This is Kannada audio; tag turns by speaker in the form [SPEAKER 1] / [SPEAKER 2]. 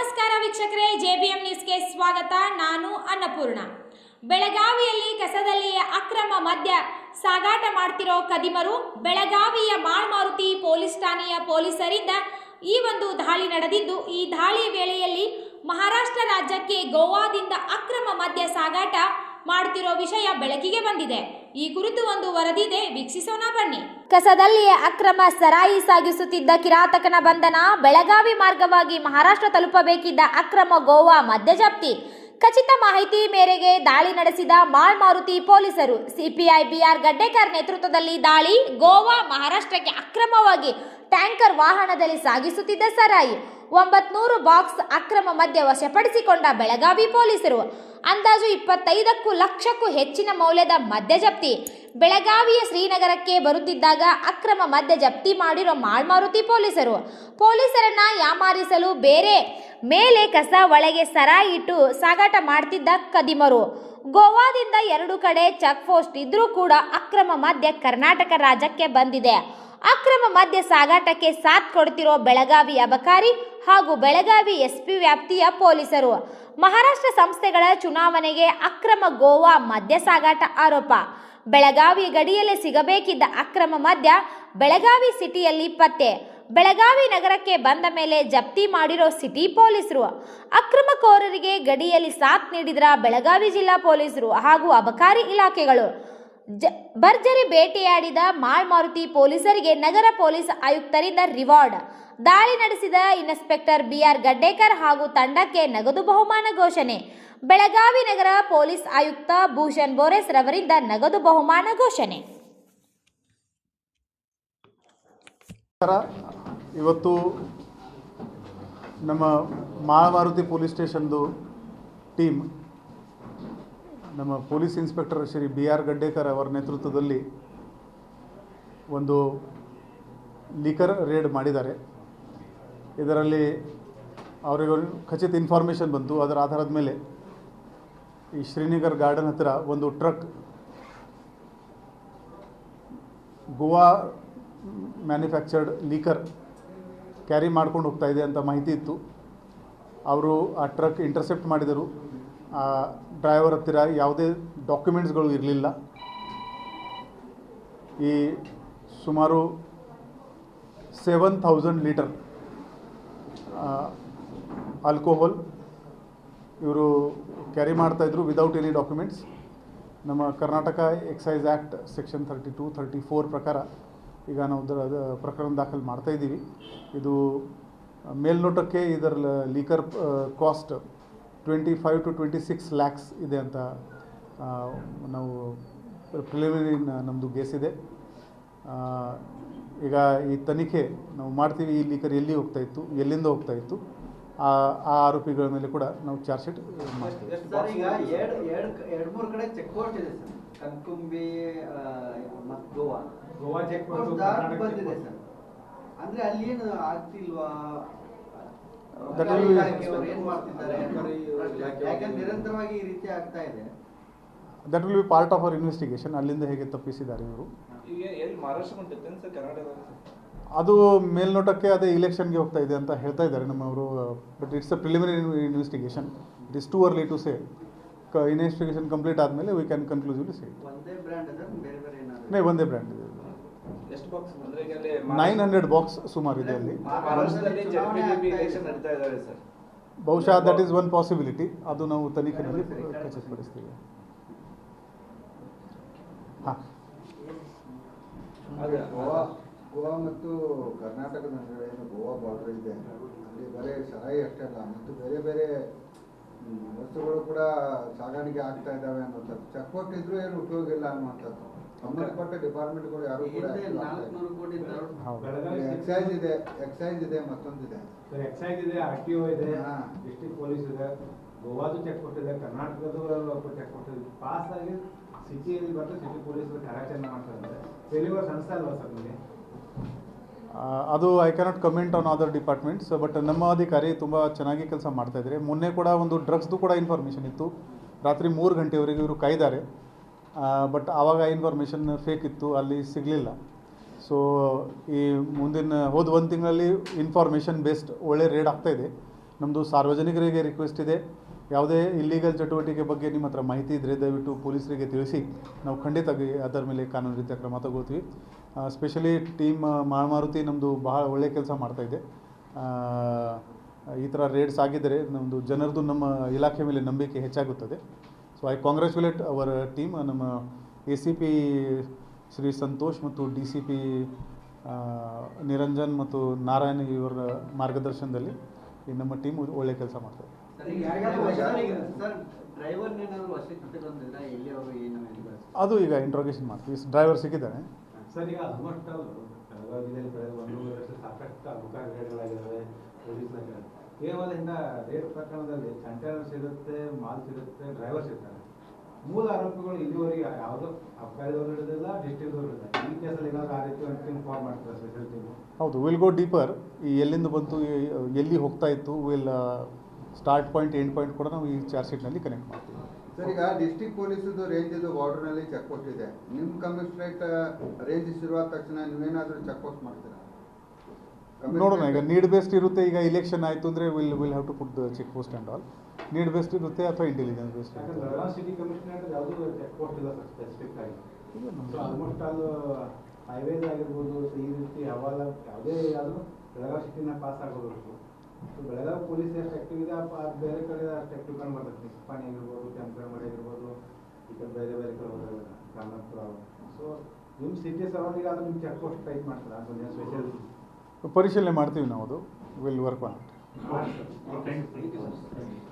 [SPEAKER 1] ನಮಸ್ಕಾರ ವೀಕ್ಷಕರೇ ಜೆ ಬಿ ಎಂ ನ್ಯೂಸ್ಗೆ ಸ್ವಾಗತ. ನಾನು ಅನ್ನಪೂರ್ಣ. ಬೆಳಗಾವಿಯಲ್ಲಿ ಕಸದಲ್ಲಿ ಅಕ್ರಮ ಮದ್ಯ ಸಾಗಾಟ ಮಾಡ್ತಿರೋ ಕದಿಮರು, ಬೆಳಗಾವಿಯ ಮಾಳ್ಮಾರುತಿ ಪೊಲೀಸ್ ಠಾಣೆಯ ಪೊಲೀಸರಿಂದ ಈ ಒಂದು ದಾಳಿ ನಡೆದಿದ್ದು, ಈ ದಾಳಿ ವೇಳೆಯಲ್ಲಿ ಮಹಾರಾಷ್ಟ್ರ ರಾಜ್ಯಕ್ಕೆ ಗೋವಾದಿಂದ ಅಕ್ರಮ ಮದ್ಯ ಸಾಗಾಟ ಮಾಡ್ತಿರೋ ವಿಷಯ ಬೆಳಕಿಗೆ ಬಂದಿದೆ. ಈ ಕುರಿತು ಒಂದು ವರದಿದೆ ವೀಕ್ಷಿಸೋಣ ಬನ್ನಿ. ಕಸದಲ್ಲಿ ಅಕ್ರಮ ಸರಾಯಿ ಸಾಗಿಸುತ್ತಿದ್ದ ಕಿರಾತಕನ ಬಂಧನ ಬೆಳಗಾವಿ ಮಾರ್ಗವಾಗಿ ಮಹಾರಾಷ್ಟ್ರ ತಲುಪಬೇಕಿದ್ದ ಅಕ್ರಮ ಗೋವಾ ಮದ್ಯ ಜಪ್ತಿ. ಖಚಿತ ಮಾಹಿತಿ ಮೇರೆಗೆ ದಾಳಿ ನಡೆಸಿದ ಮಾಳ್ಮಾರುತಿ ಪೊಲೀಸರು. ಸಿಪಿಐ ಬಿಆರ್ ಗಡ್ಡೇಕರ್ ನೇತೃತ್ವದಲ್ಲಿ ದಾಳಿ, ಗೋವಾ ಮಹಾರಾಷ್ಟ್ರಕ್ಕೆ ಅಕ್ರಮವಾಗಿ ಟ್ಯಾಂಕರ್ ವಾಹನದಲ್ಲಿ ಸಾಗಿಸುತ್ತಿದ್ದ ಸರಾಯಿ. ಒಂಬತ್ನೂರು ಬಾಕ್ಸ್ ಅಕ್ರಮ ಮದ್ಯ ವಶಪಡಿಸಿಕೊಂಡ ಬೆಳಗಾವಿ ಪೊಲೀಸರು. ಅಂದಾಜು ಇಪ್ಪತ್ತೈದಕ್ಕೂ ಲಕ್ಷಕ್ಕೂ ಹೆಚ್ಚಿನ ಮೌಲ್ಯದ ಮದ್ಯ ಜಪ್ತಿ. ಬೆಳಗಾವಿಯ ಶ್ರೀನಗರಕ್ಕೆ ಬರುತ್ತಿದ್ದಾಗ ಅಕ್ರಮ ಮದ್ಯ ಜಪ್ತಿ ಮಾಡಿರೋ ಮಾಳ್ಮಾರುತಿ ಪೊಲೀಸರು. ಪೊಲೀಸರನ್ನ ಯಾಮಾರಿಸಲು ಬೇರೆ ಮೇಲೆ ಕಸ ಒಳಗೆ ಸರ ಇಟ್ಟು ಸಾಗಾಟ ಮಾಡ್ತಿದ್ದ ಕದಿಮರು. ಗೋವಾದಿಂದ ಎರಡು ಕಡೆ ಚೆಕ್ ಪೋಸ್ಟ್ ಇದ್ರೂ ಕೂಡ ಅಕ್ರಮ ಮದ್ಯ ಕರ್ನಾಟಕ ರಾಜ್ಯಕ್ಕೆ ಬಂದಿದೆ. ಅಕ್ರಮ ಮದ್ಯ ಸಾಗಾಟಕ್ಕೆ ಸಾಥ್ ಕೊಡ್ತಿರೋ ಬೆಳಗಾವಿ ಅಬಕಾರಿ ಹಾಗೂ ಬೆಳಗಾವಿ ಎಸ್ಪಿ ವ್ಯಾಪ್ತಿಯ ಪೊಲೀಸರು. ಮಹಾರಾಷ್ಟ್ರ ಸಂಸ್ಥೆಗಳ ಚುನಾವಣೆಗೆ ಅಕ್ರಮ ಗೋವಾ ಮದ್ಯ ಸಾಗಾಟ ಆರೋಪ. ಬೆಳಗಾವಿ ಗಡಿಯಲ್ಲಿ ಸಿಗಬೇಕಿದ್ದ ಅಕ್ರಮ ಮದ್ಯ ಬೆಳಗಾವಿ ಸಿಟಿಯಲ್ಲಿ ಪತ್ತೆ. ಬೆಳಗಾವಿ ನಗರಕ್ಕೆ ಬಂದ ಮೇಲೆ ಜಪ್ತಿ ಮಾಡಿರೋ ಸಿಟಿ ಪೊಲೀಸರು. ಅಕ್ರಮಕೋರರಿಗೆ ಗಡಿಯಲ್ಲಿ ಸಾಥ್ ನೀಡಿದ್ರ ಬೆಳಗಾವಿ ಜಿಲ್ಲಾ ಪೊಲೀಸರು ಹಾಗೂ ಅಬಕಾರಿ ಇಲಾಖೆಗಳು. ಜ, ಭರ್ಜರಿ ಮಾಲ್ ಮಾಳ್ಮಾರುತಿ ಪೊಲೀಸರಿಗೆ ನಗರ ಪೊಲೀಸ್ ಆಯುಕ್ತರಿಂದ ರಿವಾರ್ಡ್. ದಾಳಿ ನಡೆಸಿದ ಇನ್ಸ್ಪೆಕ್ಟರ್ ಬಿಆರ್ ಗಡ್ಡೇಕರ್ ಹಾಗೂ ತಂಡಕ್ಕೆ ನಗದು ಬಹುಮಾನ ಘೋಷಣೆ. ಬೆಳಗಾವಿ ನಗರ ಪೊಲೀಸ್ ಆಯುಕ್ತ ಭೂಷಣ್ ಬೋರೆಸ್ ರವರಿಂದ ನಗದು ಬಹುಮಾನ ಘೋಷಣೆ.
[SPEAKER 2] ಇವತ್ತು ನಮ್ಮ ಮಾಳಮಾರುತಿ ಪೊಲೀಸ್ ಸ್ಟೇಷನ್ದು ಟೀಮ್ ನಮ್ಮ police inspector Shri B R Gaddekar ಅವರ ನೇತೃತ್ವದಲ್ಲಿ ಒಂದು ಲಿಕರ್ ರೇಡ್ ಮಾಡಿದ್ದಾರೆ. ಇದರಲ್ಲಿ ಅವರಿಗೆ ಖಚಿತ ಇನ್ಫಾರ್ಮೇಷನ್ ಬಂತು. ಅದರ ಆಧಾರದ ಮೇಲೆ ಈ ಶ್ರೀನಗರ್ ಗಾರ್ಡನ್ ಹತ್ತಿರ ಒಂದು truck Goa manufactured liquor carry ಮಾಡ್ಕೊಂಡು ಹೋಗ್ತಾ ಇದೆ ಅಂತ ಮಾಹಿತಿ ಇತ್ತು. ಅವರು ಆ ಟ್ರಕ್ ಇಂಟರ್ಸೆಪ್ಟ್ ಮಾಡಿದರು. ಆ ಡ್ರೈವರ್ ಹತ್ತಿರ ಯಾವುದೇ ಡಾಕ್ಯುಮೆಂಟ್ಸ್ಗಳು ಇರಲಿಲ್ಲ. ಈ ಸುಮಾರು ಸೆವೆನ್ ಥೌಸಂಡ್ ಲೀಟರ್ ಆಲ್ಕೋಹಾಲ್ ಇವರು ಕ್ಯಾರಿ ಮಾಡ್ತಾಯಿದ್ರು ವಿದೌಟ್ ಎನಿ ಡಾಕ್ಯುಮೆಂಟ್ಸ್ ನಮ್ಮ Karnataka excise act section thirty two thirty four ಪ್ರಕಾರ ಈಗ ನಾವು ಅದ ಪ್ರಕರಣ ದಾಖಲು ಮಾಡ್ತಾಯಿದ್ದೀವಿ ಇದು ಮೇಲ್ನೋಟಕ್ಕೆ ಇದರ liquor cost twenty five to twenty six lakhs ಇದೆ ಅಂತ ನಾವು ಪ್ರಿಲಿಮಿನರಿ ನಮ್ಮದು ಗೇಸ್ ಇದೆ. ಆ, ಈಗ ಈ ತನಿಖೆ ನಾವು ಮಾಡ್ತೀವಿ ಈ ಲೀಕರ್ ಎಲ್ಲಿ ಹೋಗ್ತಾ ಇತ್ತು ಎಲ್ಲಿಂದ ಹೋಗ್ತಾ ಇತ್ತು ಆ ಆ ಆರೋಪಿಗಳ ಮೇಲೆ ಕೂಡ ನಾವು ಚಾರ್ಜ್ ಶೀಟ್ ಮಾಡ್ತೀವಿ.
[SPEAKER 3] ಸರ್ ಈಗ ಎರಡು ಎರಡು ಎರಡು ಮೂರು ಕಡೆ ಚೆಕ್ ಪೋಸ್ಟ್ ಇದೆ ಸರ್ ಕನ್ಕುಂಬಿ ಮತ್ತು ಗೋವಾ.
[SPEAKER 4] ಗೋವಾ check
[SPEAKER 3] ನಿರಂತರವಾಗಿ ಈ ರೀತಿ ಆಗ್ತಾ ಇದೆ?
[SPEAKER 2] That will be part of our investigation ಅಲ್ಲಿಂದ ಹೇಗೆ ತಪ್ಪಿಸಿದ್ದಾರೆ ಇವರು? ಅದು ಮೇಲ್ನೋಟಕ್ಕೆ ಅದೇ ಇಲೆಕ್ಷನ್ಗೆ ಹೋಗ್ತಾ ಇದೆ ಅಂತ ಹೇಳ್ತಾ ಇದ್ದಾರೆ ನಮ್ಮವರು but it's a preliminary investigation it is too early to say ಕ ಇನ್ವೆಸ್ಟಿಗೇಷನ್ ಕಂಪ್ಲೀಟ್ ಆದಮೇಲೆ ವಿ ಕ್ಯಾನ್ ಕನ್ಕ್ಲೂಸಿವ್ಲಿ ಸೇ
[SPEAKER 3] ಒಂದೇ ಬ್ರ್ಯಾಂಡ್
[SPEAKER 2] ಇದೆ.
[SPEAKER 4] ಎಷ್ಟು ಬಾಕ್ಸ್ ಅಂದ್ರೆ ಈಗ ಅಲ್ಲಿ
[SPEAKER 2] ನೈನ್ ಹಂಡ್ರೆಡ್ ಬಾಕ್ಸ್ ಸುಮಾರು ಇದೆ ಅಲ್ಲಿ.
[SPEAKER 4] ಮಹಾರಾಷ್ಟ್ರದಲ್ಲಿ
[SPEAKER 3] ಚುನಾವಣೆ
[SPEAKER 4] ಜೆಪಿ
[SPEAKER 3] ಇದೆ.
[SPEAKER 4] ಎಲೆಕ್ಷನ್ ನಡೀತಾ ಇದಾವೆ ಸರ್.
[SPEAKER 2] ಬಹುಶಃ ದಟ್ ಈಸ್ ಒನ್ ಪಾಸಿಬಿಲಿಟಿ ಅದು ನಾವು ತನಿಖೆಯಲ್ಲಿ ಖಚಿತಪಡಿಸ್ತೀವಿ. ಹಾಂ.
[SPEAKER 4] ಅದೇ
[SPEAKER 5] ಗೋವಾ ಗೋವಾ ಮತ್ತು ಕರ್ನಾಟಕದ ನಡುವೆ ಏನು ಗೋವಾ ಬಾರ್ಡರ್ ಇದೆ. ಅಲ್ಲಿ ಬರೀ ಸರಾಯಿ ಅಷ್ಟೇ ಅಲ್ಲ ಮತ್ತು ಬೇರೆ ಬೇರೆ ಹ್ಮ್, ವಸ್ತುಗಳು ಕೂಡ ಸಾಗಾಣಿಕೆ ಆಗ್ತಾ ಇದ್ದಾವೆ ಅನ್ನೋಂಥದ್ದು ಚೆಕ್ ಪೋಸ್ಟ್ ಇದ್ರೂ ಏನು ಉಪಯೋಗ ಇಲ್ಲ ಅನ್ನುವಂಥದ್ದು. ಸಂಬಂಧಪಟ್ಟ ಡಿಪಾರ್ಟ್ಮೆಂಟ್ಗಳು ಯಾರು ಕೂಡ
[SPEAKER 3] ನಾಲ್ಕುನೂರು ಕೋಟಿ
[SPEAKER 5] ಎಕ್ಸೈಸ್ ಇದೆ ಎಕ್ಸೈಸ್ ಇದೆ ಮತ್ತೊಂದಿದೆ.
[SPEAKER 6] ಸರ್ ಎಕ್ಸೈಸ್ ಇದೆ ಆರ್ ಟಿ ಒ ಇದೆ
[SPEAKER 5] ಹಾ.
[SPEAKER 6] ಡಿಸ್ಟ್ರಿಕ್ಟ್ ಪೊಲೀಸ್ ಇದೆ ಗೋವಾದು ಚೆಕ್ ಕೊಟ್ಟಿದೆ ಕರ್ನಾಟಕದ ಚೆಕ್ ಕೊಟ್ಟಿದೆ ಪಾಸ್ ಆಗಿ ಸಿಟಿಯಲ್ಲಿ ಬಂದು ಸಿಟಿ ಪೊಲೀಸರು ಕಾರ್ಯಾಚರಣೆ ಮಾಡ್ತಾರೆ ಡೆಲಿವರ್ ಸಂಸ್ಥೆ ಅಲ್ವಾ ಸರ್ ನಿಮಗೆ?
[SPEAKER 2] ಆ, ಅದು I cannot comment on other departments but ನಮ್ಮ ಅಧಿಕಾರಿ ತುಂಬ ಚೆನ್ನಾಗಿ ಕೆಲಸ ಮಾಡ್ತಾ ಇದ್ದಾರೆ. ಮೊನ್ನೆ ಕೂಡ ಒಂದು ಡ್ರಗ್ಸ್ದು ಕೂಡ ಇನ್ಫಾರ್ಮೇಷನ್ ಇತ್ತು. ರಾತ್ರಿ ಮೂರು ಗಂಟೆವರೆಗೆ ಇವರು ಕಾಯ್ದಾರೆ. ಬಟ್ ಆವಾಗ ಇನ್ಫಾರ್ಮೇಷನ್ ಫೇಕ್ ಇತ್ತು, ಅಲ್ಲಿ ಸಿಗಲಿಲ್ಲ. ಸೊ ಈ ಮುಂದಿನ, ಹೋದ ಒಂದು ತಿಂಗಳಲ್ಲಿ ಇನ್ಫಾರ್ಮೇಷನ್ ಬೇಸ್ಡ್ ಒಳ್ಳೆ ರೇಡ್ ಆಗ್ತಾ ಇದೆ. ನಮ್ಮದು ಸಾರ್ವಜನಿಕರಿಗೆ ರಿಕ್ವೆಸ್ಟ್ ಇದೆ. ಯಾವುದೇ ಇಲ್ಲೀಗಲ್ ಚಟುವಟಿಕೆ ಬಗ್ಗೆ ನಿಮ್ಮ ಹತ್ರ ಮಾಹಿತಿ ಇದ್ದರೆ ದಯವಿಟ್ಟು ಪೊಲೀಸರಿಗೆ ತಿಳಿಸಿ. ನಾವು ಖಂಡಿತವಾಗಿ ಅದರ ಮೇಲೆ ಕಾನೂನು ರೀತಿಯ ಕ್ರಮ ತಗೊಳ್ತೀವಿ ಸ್ಪೆಷಲಿ ಟೀಮ್ ಮಾರುತಿ ನಮ್ಮದು ಬಹಳ ಒಳ್ಳೆ ಕೆಲಸ ಮಾಡ್ತಾಯಿದೆ ಈ ಥರ ರೇಡ್ಸ್ ಆಗಿದ್ದರೆ ನಮ್ಮದು ಜನರದು ನಮ್ಮ ಇಲಾಖೆ ಮೇಲೆ ನಂಬಿಕೆ ಹೆಚ್ಚಾಗುತ್ತದೆ. So I congratulate our team ನಮ್ಮ A C P Shri Santosh ಮತ್ತು ಡಿ ಸಿ ಪಿ ನಿರಂಜನ್ ಮತ್ತು ನಾರಾಯಣ್ ಇವರ ಮಾರ್ಗದರ್ಶನದಲ್ಲಿ ಈ ನಮ್ಮ ಟೀಮ್ ಒಳ್ಳೆ ಕೆಲಸ ಮಾಡ್ತಾರೆ ಅದು ಈಗ ಇಂಟ್ರೋಗೇಷನ್ ಮಾಡ್ತೀವಿ. ಡ್ರೈವರ್ ಸಿಕ್ಕಿದ್ದಾನೆ
[SPEAKER 6] ಸರ್ ಈಗ ಸಾಕಷ್ಟು ಕೇವಲ ಇನ್ನ ರೇಟ್ ಪ್ರಕರಣದಲ್ಲಿ ಕಂಟೈನರ್ಸ್ ಸಿಗುತ್ತೆ ಮಾಲ್ ಸಿಗುತ್ತೆ ಡ್ರೈವರ್ ಸಿಗ್ತಾರೆ. ಮೂಲ ಆರೋಪಿಗಳು ಇಲ್ಲಿವರೆಗೆ ಯಾವುದೋ ಅಬ್ಕಾರಿದವರು ಹಿಡಿದಿಲ್ಲ ಡಿಸ್ಟ್ರಿಕ್ಟ್ದವ್ರು ಹಿಡಿದಿಲ್ಲ. ಈ ಕೇಸಲ್ಲಿ ಏನಾದ್ರು ಆ ರೀತಿ ಅಂತ ಟೀಮ್ ಫಾರ್ಮ್ ಮಾಡ್ತಾರೆ ಸ್ಪೆಷಲ್ ಟೀಮು
[SPEAKER 2] ಹೌದು ವಿಲ್ ಗೋ ಡೀಪರ್ ಈ ಎಲ್ಲಿಂದ ಬಂತು ಎಲ್ಲಿ ಹೋಗ್ತಾ ಇತ್ತು will start point end point ಕೂಡ ನಾವು ಈ ಚಾರ್ಜ್ ಶೀಟ್ನಲ್ಲಿ ಕನೆಕ್ಟ್ ಮಾಡ್ತೀವಿ.
[SPEAKER 5] ಸರ್ ಈಗ ಡಿಸ್ಟಿಕ್ ಪೊಲೀಸದು ರೇಂಜ್ ಇದು ಬಾರ್ಡರ್ನಲ್ಲಿ ಚೆಕ್ ಪೋಸ್ಟ್ ಇದೆ. ನಿಮ್ಮ ಕಮಿಷನರೇಟ್ ರೇಂಜ್ ಶುರುವಾದ ತಕ್ಷಣ ನೀವೇನಾದರೂ ಚೆಕ್ ಪೋಸ್ಟ್ ಮಾಡ್ತೀರಾ?
[SPEAKER 2] ನೋಡೋಣ ಈಗ ನೀಡ್ ಬೇಸ್ಡ್ ಇರುತ್ತೆ ಈಗ ಇಲೆಕ್ಷನ್ ಆಯಿತು ಅಂದರೆ will will have to put the check post and all need based ಇರುತ್ತೆ ಅಥವಾ ಇಂಟೆಲಿಜೆನ್ಸ್ ಬೇಸ್ಡ್ ಇರುತ್ತೆ?
[SPEAKER 6] ಬೆಳಗಾವಿ ಸಿಟಿ ಕಮಿಷನರ್ ಯಾವುದೂ ಚೆಕ್ ಪೋಸ್ಟ್ ಇಲ್ಲ ಸರ್ ಸ್ಪೆಸಿಫಿಕ್ ಆಗಿ. ಸೊ ಆಲ್ಮೋಸ್ಟ್ ಆಲ್ ಹೈವೇಸ್ ಆಗಿರ್ಬೋದು ಈ ರೀತಿ ಯಾವಾಗ ಯಾವುದೇ ಆದರೂ ಬೆಳಗಾವಿ ಸಿಟಿನ ಪಾಸ್ ಆಗೋದು ಸೊ ಬೆಳಗಾವಿ ಪೊಲೀಸ್ ಎಷ್ಟು ಆಕ್ಟಿವ್ ಇದೆ ಬೇರೆ ಕಡೆ ಅಷ್ಟು ಆಕ್ಟಿವ್ ಕಂಡು ಬರ್ತದೆ ನಿಪ್ಪಾಣಿ ಆಗಿರ್ಬೋದು ಕೆಂಪೇಗೌಡ ಆಗಿರ್ಬೋದು ಈಗ ಕಡೆ ಬೇರೆ ಬೇರೆ ಕಡೆ ಹೋದಾಗ ಕಾಮತ್ಪುರ ಸೊ ನಿಮ್ಮ ಸಿಟಿ ಸರೌಂಡಿಂಗ್ ಆದ್ರೆ ನಿಮ್ಮ ಚೆಕ್ ಪೋಸ್ಟ್ ಟೈಪ್ ಮಾಡ್ತಾರೆ ಅದೊಂದು ಸ್ಪೆಷಲ್
[SPEAKER 2] ಪರಿಶೀಲನೆ ಮಾಡ್ತೀವಿ ನಾವು ಅದು. Will work on
[SPEAKER 6] it
[SPEAKER 3] thank you